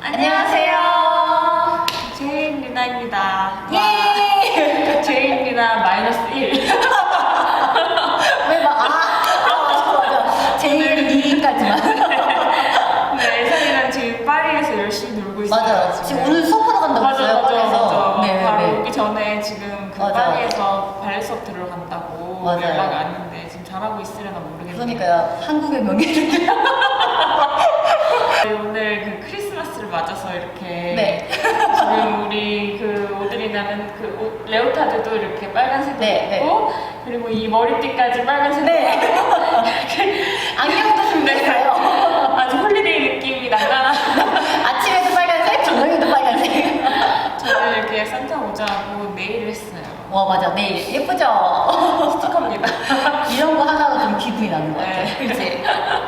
안녕하세요. 제인 리나입니다. 예! 제인 리나 마이너스 1. 왜 막, 아, 아, 맞아, 맞아. 제일이까지만. 네, 예선이는 지금 파리에서 열심히 놀고 있어요. 맞아요. 지금 오늘 수업하러 간다고 맞아, 했어요, 맞아. 맞아. 네, 바로 네. 오기 전에 지금 그 맞아. 파리에서 발레 수업 들어간다고 맞아요. 연락이 왔는데 지금 잘하고 있으려나 모르겠는데. 그러니까요. 한국의 명예를. 네, 오늘 그 크리스마스를 맞아서 이렇게 네. 지금 우리 그 오드리 나는 그 옷- 레오타드도 이렇게 빨간색으로 네, 입고 그리고 이 머리띠까지 빨간색으로 네. 이렇게 안경도 준비했어요. 아주 홀리데이 느낌이 나나 아침에도 빨간색, 저녁에도 빨간색. 저는 이렇게 산타 모자하고 네일을 했 와, 맞아. 내일. 예쁘죠? 스티커입니다 이런 거 하나가 좀 기분이 나는 것 같아. 네. 그치?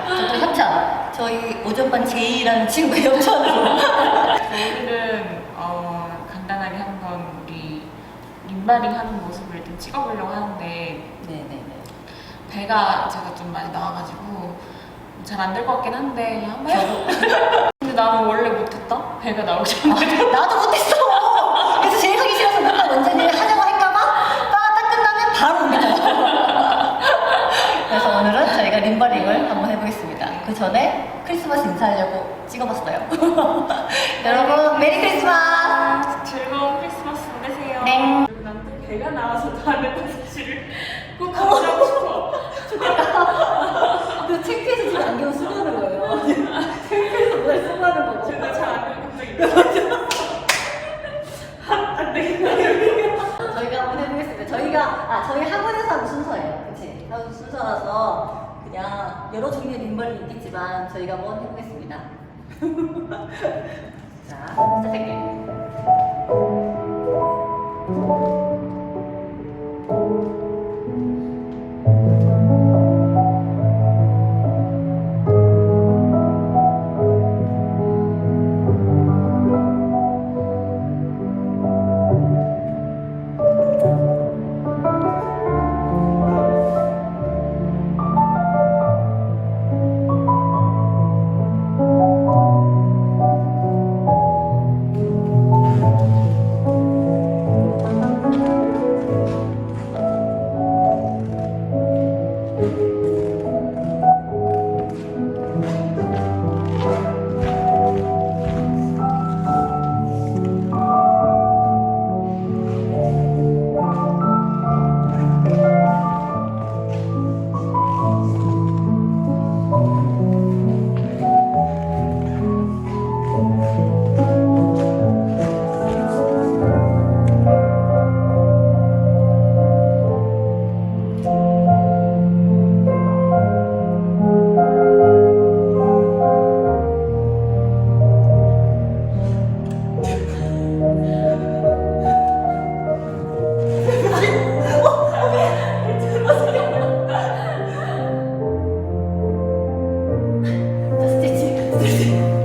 저도 협찬. 저희 오전반 제이라는 친구 협찬으로. 오늘은 어, 간단하게 한번 우리 림바링 하는 모습을 일단 찍어보려고 하는데 네네네. 배가 제가 좀 많이 나와가지고 잘 안 될 것 같긴 한데 한번 해볼게요. 근데 나는 원래 못했다? 배가 나오기 전에 나도 못했어. 그래서 제일 하기 싫어서 맨날 언제니 하자고 할까봐 바가 딱 끝나면 바로 옮기잖아. 그래서 저희가 림바링을 한번 해보겠습니다. 그 전에 크리스마스 인사하려고 찍어봤어요. 여러분 메리 크리스마스. 즐거운 크리스마스 보내세요. 네. 난또 배가 나와서 다른 사실을 꼭 가져가고 싶어. 그 창피해서 지금 안경 쓰고 하는 거예요. 창피해서 뭘 쓰고 하는 거고. 제가 잘안 갑자기 안 되겠다. 저희가 한번 해보겠습니다. 저희가 아 저희 학원에서 하는 순서예요. 그치? 학원 순서라서 그냥 여러 종류의 림벌이 있겠지만 저희가 한번 해보겠습니다. 자 시작할게요. você.